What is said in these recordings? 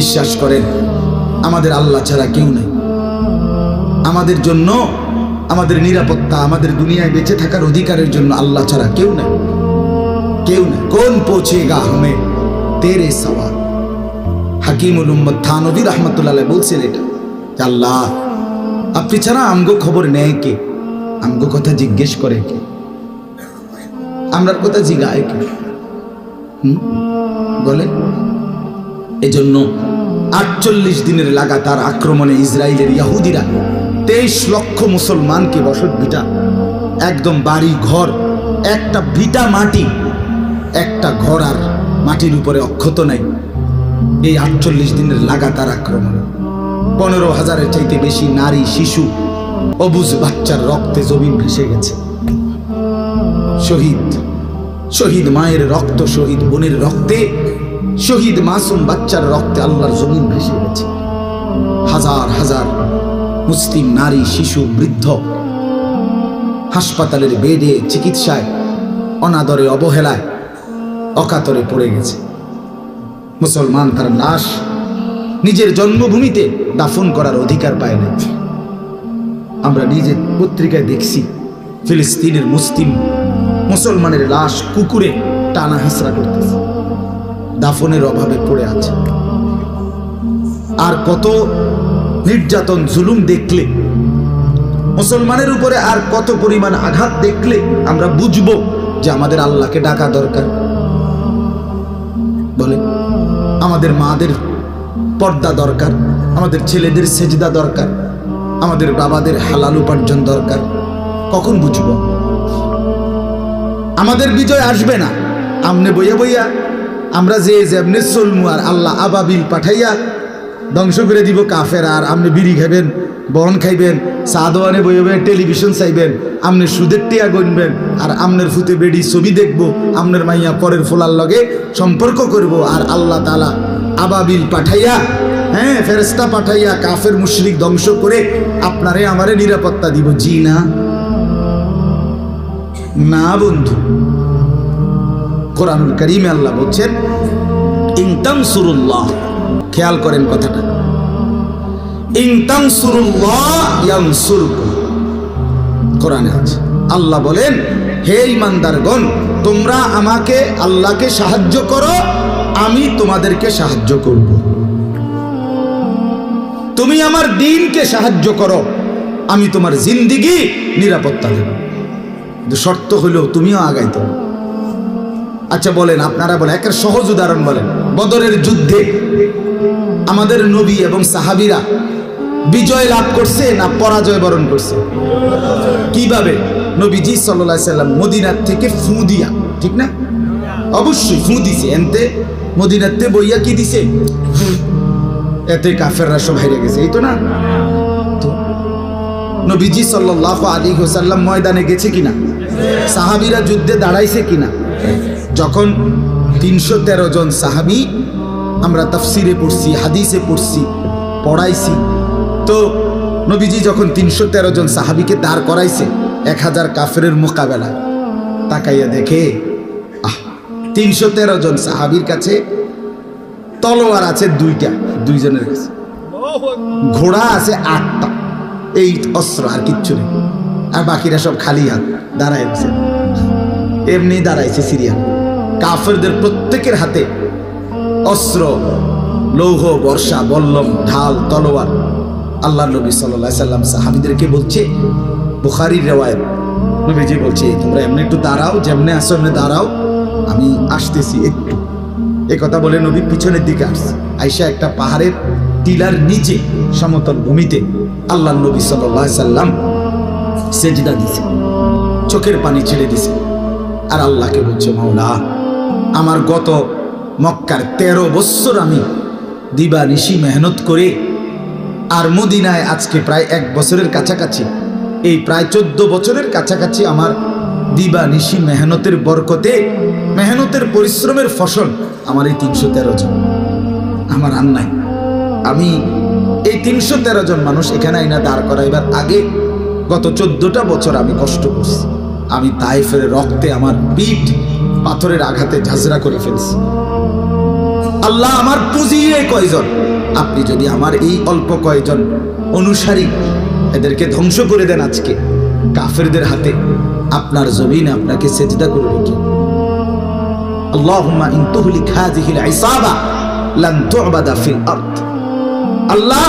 বিশ্বাস করেন, আমাদের আল্লাহ ছাড়া কেউ নেই। আমাদের জন্য, আমাদের নিরাপত্তা, আমাদের দুনিয়ায় বেঁচে থাকার অধিকারের জন্য আল্লাহ ছাড়া কেউ নেই। কেউ নেই। কোন পৌঁছেগা হমে? তেরে সওয়াল। হাকিমুল উম্মদ থানবী রহমতুল্লাহ বলছেন এটা আল্লাহ, আপনি ছাড়া আমগো খবর নেয় কে? আমগো কথা জিজ্ঞেস করে কে? আমরার কথা জিগায় কে? বলেন। এজন্য আটচল্লিশ দিনের লাগাতার আক্রমণে ইসরায়েলের ইয়াহুদিরা তেইশ লক্ষ মুসলমানকে বসত ভিটা, একদম বাড়ি, ঘর, একটা ভিটা মাটি, একটা ঘর আর মাটির উপরে অক্ষত নাই। এই আটচল্লিশ দিনের লাগাতার আক্রমণ, পনেরো হাজারের চাইতে বেশি নারী, শিশু, অবুজ বাচ্চার রক্তে জমিন ভেসে গেছে। শহীদ শহীদ মায়ের রক্ত, শহীদ বোনের রক্তে শহীদ মাসুম বাচ্চার রক্তে আল্লাহর জমিন ভেসে গেছে। হাজার হাজার মুসলিম নারী, শিশু, বৃদ্ধ হাসপাতালের বেডে, চিকিৎসায়, অনাদরে, অবহেলায় অকাতরে পড়ে গেছে। মুসলমান তার লাশ নিজের জন্মভূমিতে দাফন করার অধিকার পায় না আমরা নিজের পত্রিকায় দেখছি, ফিলিস্তিনের মুসলিম মুসলমানের লাশ কুকুরে টানা হাসরা করতেছে। দাফনের অভাবে পড়ে আছে। আর কত নির্যাতন, জুলুম দেখলে, মুসলমানের উপরে আর কত পরিমাণ আঘাত দেখলে আমরা বুঝব যে আমাদের আল্লাহকে ডাকা দরকার। বলে, আমাদের মাদের পর্দা দরকার, আমাদের ছেলেদের সেজদা দরকার, আমাদের বাবাদের হালাল উপার্জন দরকার। কখন বুঝব? আমাদের বিজয় আসবে না। আমনে বইয়া বইয়া আমরা যে যেমনে চলমু আর আল্লাহ আবাবিল পাঠাইয়া ধ্বংস করে দিব কাফের, আর আপনি বিড়ি খাইবেন বহন খাইবেন, চা দোয়ানে বইয়ে টেলিভিশন চাইবেন, আপনি সুদের টিয়া গণবেন আর আমনের ফুতে বেডি ছবি দেখব আমনের মাইয়া পরের ফোলার লগে সম্পর্ক করব, আর আল্লাহ তালা আবাবিল পাঠাইয়া হ্যাঁ ফেরেস্তা পাঠাইয়া কাফের, মুশরিক ধ্বংস করে আপনারে আমারে নিরাপত্তা দিব। জি না? না বন্ধু। কোরআনুল করিমে আল্লাহ বলছেন ইনতাম সুরুল্লাহ খেয়াল করেন কথাটা। ইনতাম সুরুল্লাহ কোরআনে আছে। আল্লাহ বলেন, হে ইমানদারগণ তোমরা আমাকে আল্লাহকে সাহায্য করো, আমি তোমাদেরকে সাহায্য করব। তুমি আমার দিনকে সাহায্য করো, আমি তোমার জিন্দিগি নিরাপত্তা দেব। শর্ত হলেও তুমিও আগাইতে হবে। আচ্ছা বলেন, আপনারা বলেন একটা সহজ উদাহরণ বলেন। বদরের যুদ্ধে আমাদের নবী এবং সাহাবিরা বিজয় লাভ করছে না পরাজয় বরণ করছে? কীভাবে? নবীজি সাল্লাহ সাল্লাম মদিনার থেকে ফু দিয়া, ঠিক না? অবশ্যই ফু দিছে। এনতে মদিনাতে বইয়া কি দিছে? এতে কাফেররা সব হেরে গেছে, এই তো না? নবীজি সাল্লাহ আলী হোসাল্লাম ময়দানে গেছে কিনা? সাহাবিরা যুদ্ধে দাঁড়াইছে কিনা? যখন তিনশো তেরো জন সাহাবি আমরা তাফসিরে পড়ছি, হাদিসে পড়ছি, পড়াইছি, তো নবীজি যখন তিনশো তেরো জন সাহাবিকে দাঁড় করাইছে, এক হাজার কাফেরের মোকাবেলায়, তাকাইয়া দেখে, আহ, তিনশো তেরো জন সাহাবির কাছে তলোয়ার আছে দুইটা, দুইজনের কাছে। ঘোড়া আছে আটটা, এই অস্ত্র আর কিচ্ছু নেই। আর বাকিরা সব খালি হাত দাঁড়াইছে এমনি দাঁড়াইছে সিরিয়াল। কাফেরদের প্রত্যেকের হাতে অস্ত্র, লৌহ, বর্ষা, বল্লম, ঢাল, তলোয়ার। আল্লাহ নবী সাল্লাহ সাল্লাম সাহাবিদেরকে বলছে, বুখারির রেওয়ায়ত, নবীজি বলছে, তোমরা এমনি একটু দাঁড়াও, যেমনি আসো এমনি দাঁড়াও, আমি আসতেছি একটু। এ কথা বলে নবী পিছনের দিকে আসছে। আইসা একটা পাহাড়ের টিলার নিচে, সমতল ভূমিতে আল্লাহ নবী সাল্লাহ সাল্লাম সেজদা দিছে। চোখের পানি ছেড়ে দিছে। আর আল্লাহকে বলছে, মাওলা আমার গত মক্কার তেরো বৎসর আমি দিবা নিশি মেহনত করে আর মদিনায় আজকে প্রায় এক বছরের কাছাকাছি, এই প্রায় চোদ্দ বছরের কাছাকাছি আমার দিবা নিশি মেহনতের বরকতে, মেহনতের পরিশ্রমের ফসল আমার এই তিনশো তেরো জন। আমার আর নাই। আমি এই তিনশো তেরো জন মানুষ এখানে আইনা দাঁড় করাইবার আগে গত চোদ্দটা বছর আমি কষ্ট করছি। আমি তাইফের রক্তে আমার পিঠ পাথরের আঘাতে ঝাঁঝরা করে ফেলছি। আল্লাহ আমার পুঁজি কয়জন? আপনি যদি আমার এই অল্প কয়জন অনুসারী এদেরকে ধ্বংস করে দেন আজকে, কাফেরদের হাতে আপনার জমিন আপনাকে সেজদা করবে কি আল্লাহুম্মা ইন তুহলিক হাযিহিল ইসাবা লান তু'বাদা ফিল আরদ। আল্লাহ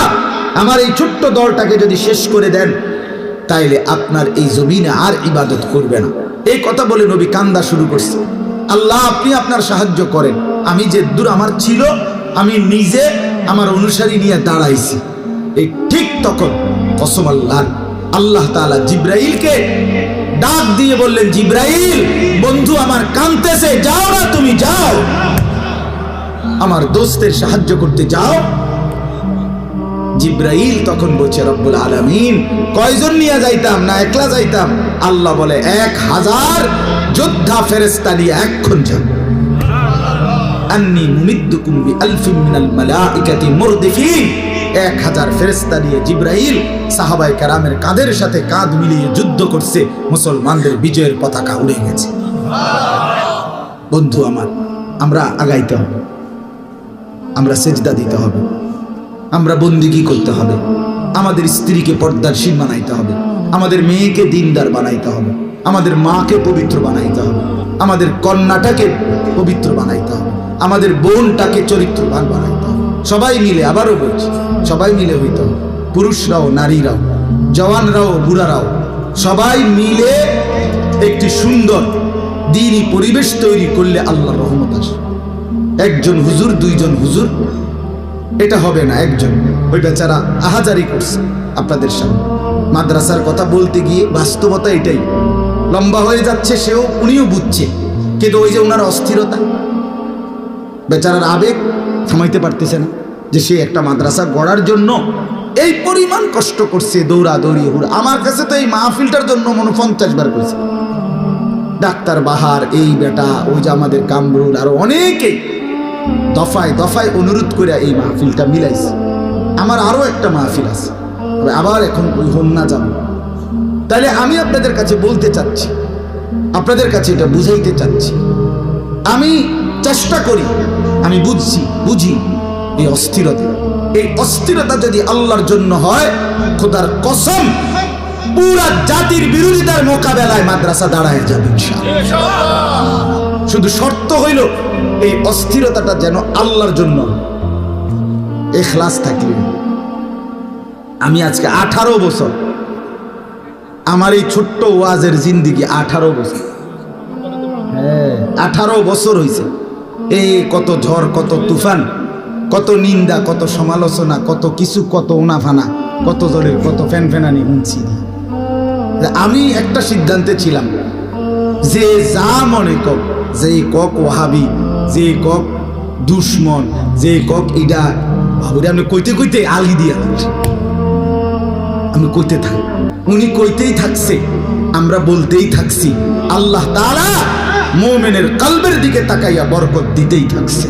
আমার এই ছোট্ট দলটাকে যদি শেষ করে দেন, তাইলে আপনার এই জমিনে আর ইবাদত করবে না। এই কথা বলে নবী কান্দা শুরু করছে। আল্লাহ, আপনি আপনার সাহায্য করেন। আমি যে দূর আমার ছিল, আমি নিজে আমার অনুসারী নিয়ে দাঁড়াইছি। এই ঠিক তখন কসম আল্লাহ আল্লাহ তাআলা জিব্রাইলকে ডাক দিয়ে বললেন, জিব্রাইল, বন্ধু আমার কানতেছে যাও না তুমি, যাও। আমার দোস্তের সাহায্য করতে যাও জিব্রাইল তখন বলছে, রব্বুল আলামিন, কয়জন নিয়ে যাইতাম? না, একলা যাইতাম? আল্লাহ বলে, এক হাজার যোদ্ধা ফেরেস্তা নিয়ে এক্ষণ যান এক হাজার সাহাবাই সাথে কাঁধ মিলিয়ে যুদ্ধ করছে। মুসলমানদের বিজয়ের পতাকা উড়ে গেছে। বন্ধু আমার, আমরা আমরা সেজদা দিতে হবে। আমরা বন্দিগি করতে হবে? আমাদের স্ত্রীকে পর্দার শিন বানাইতে হবে। আমাদের মেয়েকে দিনদার বানাইতে হবে। আমাদের মাকে পবিত্র বানাইতে হবে। আমাদের কন্যাটাকে পবিত্র বানাইতে হবে। আমাদের বোনটাকে চরিত্রবান বানাইতে হবে। সবাই মিলে, আবারও বলছি, সবাই মিলে হইতে হবে। পুরুষরাও, নারীরাও, জওয়ানরাও, বুড়ারাও, সবাই মিলে একটি সুন্দর দিনই পরিবেশ তৈরি করলে আল্লাহর রহমত আসে। একজন হুজুর, দুইজন হুজুর এটা হবে না একজন। ওই বেচারা আহাজারি করছে আপনাদের সামনে। মাদ্রাসার কথা বলতে গিয়ে বাস্তবতা এটাই। লম্বা হয়ে যাচ্ছে সেও, উনিও বুঝছে। কিন্তু ওই যে ওনার অস্থিরতা, বেচারার আবেগ থামাইতে পারতেছে না যে সে একটা মাদ্রাসা গড়ার জন্য এই পরিমাণ কষ্ট করছে দৌড়া দৌড়িয়ে হুড়া। আমার কাছে তো এই মাহফিলটার জন্য মনে পঞ্চাশ বার করেছে ডাক্তার বাহার, এই বেটা, ওই যে আমাদের কামরুল, আরও অনেকেই দফায় দফায় অনুরোধ করে এই মাহফিলটা মিলাইছে। আমার আরও একটা মাহফিল আছে। আবার এখন ওই হোম না যাব। তাহলে আমি আপনাদের কাছে বলতে চাচ্ছি, আপনাদের কাছে এটা বুঝাইতে চাচ্ছি। আমি চেষ্টা করি, আমি বুঝছি, বুঝি এই অস্থিরতা। এই অস্থিরতা যদি আল্লাহর জন্য হয়, খোদার কসম, পুরা জাতির বিরোধিতার মোকাবেলায় মাদ্রাসা দাঁড়ায় যাবে। শুধু শর্ত হইল এই অস্থিরতাটা যেন আল্লাহর জন্য। এখলাস থাকলে। আমি আজকে আঠারো বছর। আমার এই ছোট্ট ওয়াজের জিন্দিগি আঠারো বছর। হ্যাঁ আঠারো বছর হয়েছে এই কত ঝড়, কত তুফান, কত নিন্দা, কত সমালোচনা, কত কিছু, কত উনাফানা, কত জলের, কত ফ্যান ফ্যানানি শুনছি। আমি একটা সিদ্ধান্তে ছিলাম যে যা মনে কক যে কক ওহাবি যে কক দুশ্মন যে কক ইডা বাবুরে, আমি কইতে কইতে আলি দিয়া। আমি কইতে থাক, উনি কইতেই থাকছে, আমরা বলতেই থাকছি, আল্লাহ তাআলা মোমেনের কালবের দিকে তাকাইয়া বরকত দিতেই থাকছে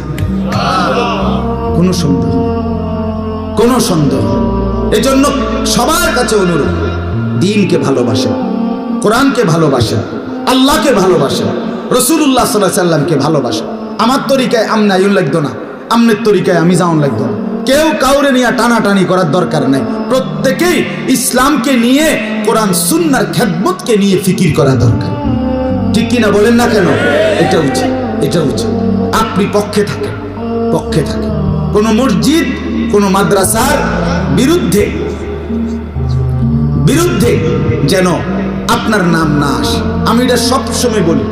কোনো সন্দেহ। কোনো সন্দেহ। এজন্য সবার কাছে অনুরোধ, দিনকে ভালোবাসেন, কোরআনকে ভালোবাসেন, আল্লাহকে ভালোবাসেন রসুল্লাহ সাল্লাহ সাল্লামকে ভালোবাসেন আমার তরিকায় আমনা ইউন লাগতো না। আমনের তরিকায় আমি যাওন লাগতো না। কেউ কাউরে নিয়ে টানাটানি করার দরকার নাই। প্রত্যেকেই ইসলামকে নিয়ে, কোরআন, সুন্নার খেদমতকে নিয়ে ফিকির করা দরকার। ঠিক কিনা বলেন না কেন? এটা উচিত এটা উচিত। আপনি পক্ষে থাকেন পক্ষে থাকেন। কোন মসজিদ, কোন মাদ্রাসার বিরুদ্ধে বিরুদ্ধে যেন আপনার নাম না আসে। আমি এটা সব সময় বলি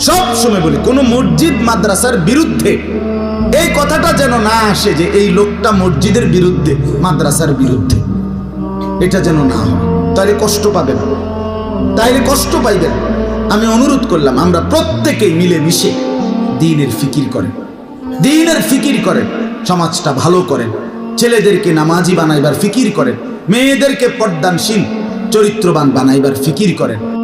সব সময় বলি, কোনো মসজিদ মাদ্রাসার বিরুদ্ধে এই কথাটা যেন না আসে যে এই লোকটা মসজিদের বিরুদ্ধে, মাদ্রাসার বিরুদ্ধে। এটা যেন না হয়। তাহলে কষ্ট পাবেন। তাইলে কষ্ট পাইবেন। আমি অনুরোধ করলাম, আমরা প্রত্যেকেই মিলে মিশে দিনের ফিকির করেন। দিনের ফিকির করেন, সমাজটা ভালো করেন। ছেলেদেরকে নামাজি বানাইবার ফিকির করেন। মেয়েদেরকে পর্দানশীল, চরিত্রবান বানাইবার ফিকির করেন।